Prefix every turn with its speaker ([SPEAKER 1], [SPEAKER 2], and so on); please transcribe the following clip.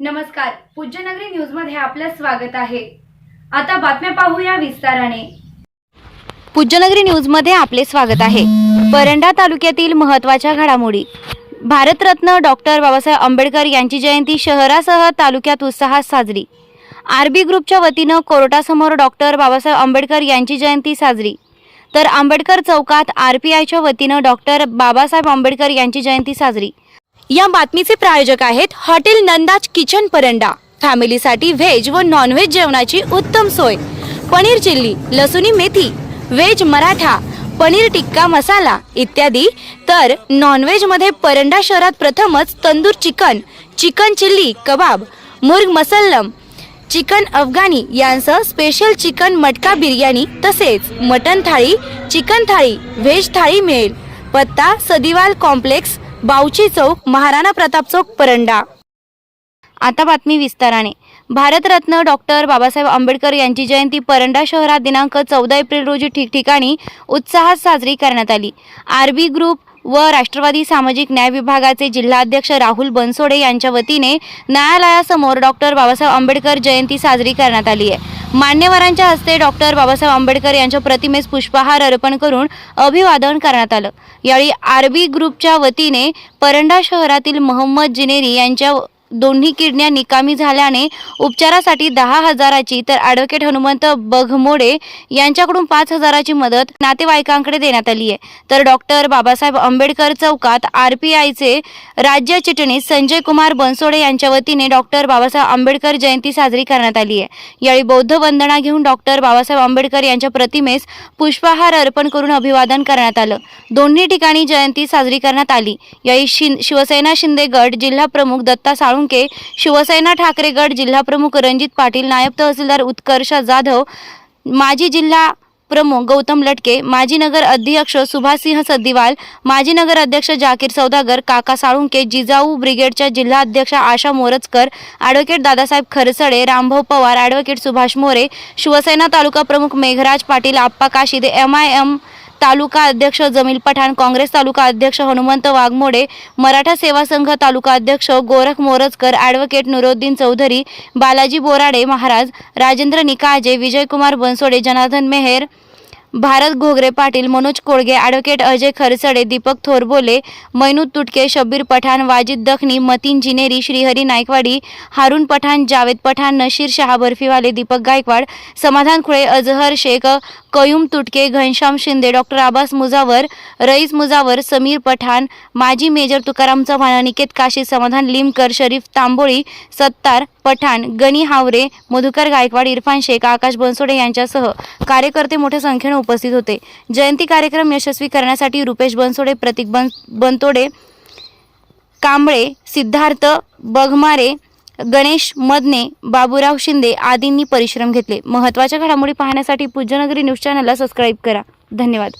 [SPEAKER 1] नमस्कार. पूज्यनगरी न्यूजमध्ये आपलं स्वागत आहे. आता बातम्या पाहूया विस्ताराने. पूज्यनगरी न्यूजमध्ये आपले स्वागत आहे. परंडा तालुक्यातील महत्त्वाच्या घडामोडी. भारतरत्न डॉक्टर बाबासाहेब आंबेडकर यांची जयंती शहरासह तालुक्यात उत्साहात साजरी. आरबी ग्रुपच्या वतीनं कोर्टासमोर डॉक्टर बाबासाहेब आंबेडकर यांची जयंती साजरी. तर आंबेडकर चौकात आर पी आयच्या वतीनं डॉक्टर बाबासाहेब आंबेडकर यांची जयंती साजरी. या बातमीचे प्रायोजक आहेत हॉटेल नंदाज किचन परंडा. फॅमिलीसाठी व्हेज व नॉनव्हेज जेवणाची उत्तम सोय. पनीर चिल्ली लसुणी मेथी व्हेज मराठा पनीर टिक्का मसाला इत्यादी. तर नॉनव्हेजमध्ये परंडा शहरात प्रथमच तंदूर चिकन चिकन चिल्ली कबाब मुर्ग मसल्लम चिकन अफगाणी यांसह स्पेशल चिकन मटका बिर्याणी तसेच mutton thali chicken thali veg thali मिळेल. पत्ता सदिवाल कॉम्प्लेक्स बावची चौक महाराणा प्रताप चौक परंडा. आता बातमी विस्ताराने. भारतरत्न डॉक्टर बाबासाहेब आंबेडकर यांची जयंती परंडा शहरात दिनांक चौदा एप्रिल रोजी ठिकठिकाणी उत्साहात साजरी करण्यात आली. आरबी ग्रुप व राष्ट्रवादी सामाजिक न्याय विभागाचे जिल्हाध्यक्ष राहुल बनसोडे यांच्या वतीने न्यायालयासमोर डॉक्टर बाबासाहेब आंबेडकर जयंती साजरी करण्यात आली आहे. मान्यवरांच्या हस्ते डॉक्टर बाबासाहेब आंबेडकर यांच्या प्रतिमेस पुष्पहार अर्पण करून अभिवादन करण्यात आलं. यावेळी आरबी ग्रुपच्या वतीने परंडा शहरातील मोहम्मद जिनेरी यांच्या दोन्ही किडण्या निकामी झाल्याने उपचारासाठी दहा हजाराची तर ॲडव्होकेट हनुमंत बघमोडे यांच्याकडून पाच हजाराची मदत नातेवाईकांकडे देण्यात आली आहे. तर डॉक्टर बाबासाहेब आंबेडकर चौकात आर पी आयचे राज्य चिटणीस संजय कुमार बनसोडे यांच्या वतीने डॉक्टर बाबासाहेब आंबेडकर जयंती साजरी करण्यात आली आहे. यावेळी बौद्ध वंदना घेऊन डॉक्टर बाबासाहेब आंबेडकर यांच्या प्रतिमेस पुष्पहार अर्पण करून अभिवादन करण्यात आलं. दोन्ही ठिकाणी जयंती साजरी करण्यात आली. यावेळी शिन शिवसेना शिंदे गट जिल्हा प्रमुख दत्ता साळुंके शिवसेना ठाकरे गट जिल्हा प्रमुख रणजित पाटील नायब तहसीलदार उत्कर्ष जाधव माजी जिल्हा प्रमुख गौतम लटके माजी नगर अध्यक्ष सुभाषसिंह सद्दीवाल माजी नगर अध्यक्ष जाकीर सौदागर काका साळुंके जिजाऊ ब्रिगेडच्या जिल्हा अध्यक्ष आशा मोरजकर ॲडव्होकेट दादासाहेब खरसडे रामभाऊ पवार ॲडव्होकेट सुभाष मोरे शिवसेना तालुका प्रमुख Meghraj Patil Appa Kashide M I M तालुका अध्यक्ष जमील पठाण काँग्रेस तालुका अध्यक्ष हनुमंत वाघमोडे मराठा सेवा संघ तालुका अध्यक्ष गोरख मोरजकर ॲडव्होकेट नुरुद्दीन चौधरी बालाजी बोराडे महाराज राजेंद्र निकाजे विजयकुमार बनसोडे जनार्दन मेहेर भारत घोगरे पाटील मनोज कोळगे ॲडव्होकेट अजय खरसडे दीपक थोरबोले मैनू तुटके शब्बीर पठाण वाजिद दखनी मतीन जिनेरी श्रीहरी नायकवाडी हारून पठाण जावेद पठाण नशीर शहा बर्फीवाले दीपक गायकवाड समाधान खुळे अजहर शेख कयुम तुटके घनश्याम शिंदे डॉक्टर आबास मुजावर रईस मुजावर समीर पठाण माजी मेजर तुकाराम चव्हाण अनिकेत काशी समाधान लिमकर शरीफ तांबोळी सत्तार पठाण गणी हावरे मधुकर गायकवाड इरफान शेख आकाश बनसोडे यांच्यासह कार्यकर्ते मोठ्या संख्येने उपस्थित होते. जयंती कार्यक्रम यशस्वी करण्यासाठी रुपेश बनसोडे प्रतीक बन बनतोडे कांबळे सिद्धार्थ बघमारे गणेश मदने बाबूराव शिंदे आदींनी परिश्रम घेतले. महत्त्वाच्या घडामोडी पाहण्यासाठी पूज्यनगरी न्यूज चॅनलला सबस्क्राईब करा. धन्यवाद.